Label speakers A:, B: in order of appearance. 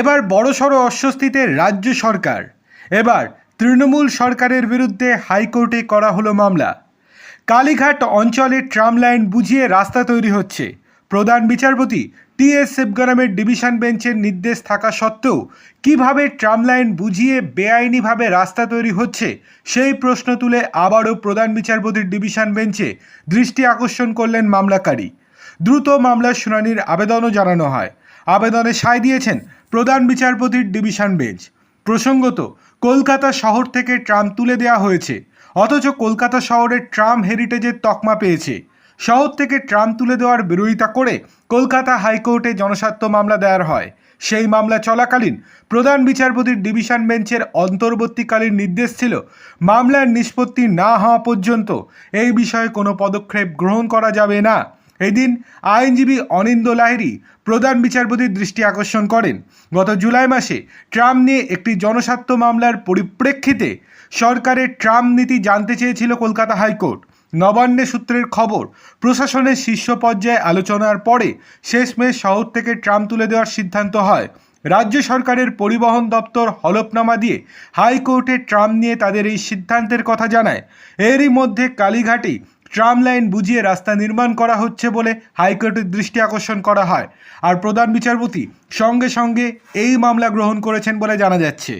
A: এবার বড়সড় অস্বস্তিতে রাজ্য সরকার। এবার তৃণমূল সরকারের বিরুদ্ধে হাইকোর্টে করা হলো মামলা। কালীঘাট অঞ্চলে ট্রাম লাইন বুঝিয়ে রাস্তা তৈরি হচ্ছে। প্রধান বিচারপতি টি এস শিবগরামের ডিভিশন বেঞ্চের নির্দেশ থাকা সত্ত্বেও কীভাবে ট্রাম লাইন বুঝিয়ে বেআইনিভাবে রাস্তা তৈরি হচ্ছে, সেই প্রশ্ন তুলে আবারও প্রধান বিচারপতির ডিভিশন বেঞ্চে দৃষ্টি আকর্ষণ করলেন মামলাকারী। দ্রুত মামলার শুনানির আবেদনও জানানো হয়। আবেদনে সায় দিয়েছেন প্রধান বিচারপতির ডিভিশন বেঞ্চ। প্রসঙ্গত, কলকাতা শহর থেকে ট্রাম তুলে দেওয়া হয়েছে, অথচ কলকাতা শহরের ট্রাম হেরিটেজের তকমা পেয়েছে। শহর থেকে ট্রাম তুলে দেওয়ার বিরোধিতা করে কলকাতা হাইকোর্টে জনস্বার্থ মামলা দায়ের হয়। সেই মামলা চলাকালীন প্রধান বিচারপতির ডিভিশন বেঞ্চের অন্তর্বর্তীকালীন নির্দেশ ছিল, মামলার নিষ্পত্তি না হওয়া পর্যন্ত এই বিষয়ে কোনো পদক্ষেপ গ্রহণ করা যাবে না। এদিন আইনজীবী অনিন্দ লাহিড়ী প্রধান বিচারপতির দৃষ্টি আকর্ষণ করেন। গত জুলাই মাসে ট্রাম নিয়ে একটি জনস্বার্থ মামলার পরিপ্রেক্ষিতে সরকারের ট্রাম নীতি জানতে চেয়েছিল কলকাতা হাইকোর্ট। নবান্নে সূত্রের খবর, প্রশাসনের শীর্ষ পর্যায়ে আলোচনার পরে শেষমেশ শহর থেকে ট্রাম তুলে দেওয়ার সিদ্ধান্ত হয়। রাজ্য সরকারের পরিবহন দপ্তর হলফনামা দিয়ে হাইকোর্টে ট্রাম নিয়ে তাদের এই সিদ্ধান্তের কথা জানায়। এরই মধ্যে কালীঘাটে ট্রাম লাইন বুঝিয়ে রাস্তা নির্মাণ করা হচ্ছে বলে হাইকোর্টের দৃষ্টি আকর্ষণ করা হয়। আর প্রধান বিচারপতি সঙ্গে সঙ্গে এই মামলা গ্রহণ করেছেন বলে জানা যাচ্ছে।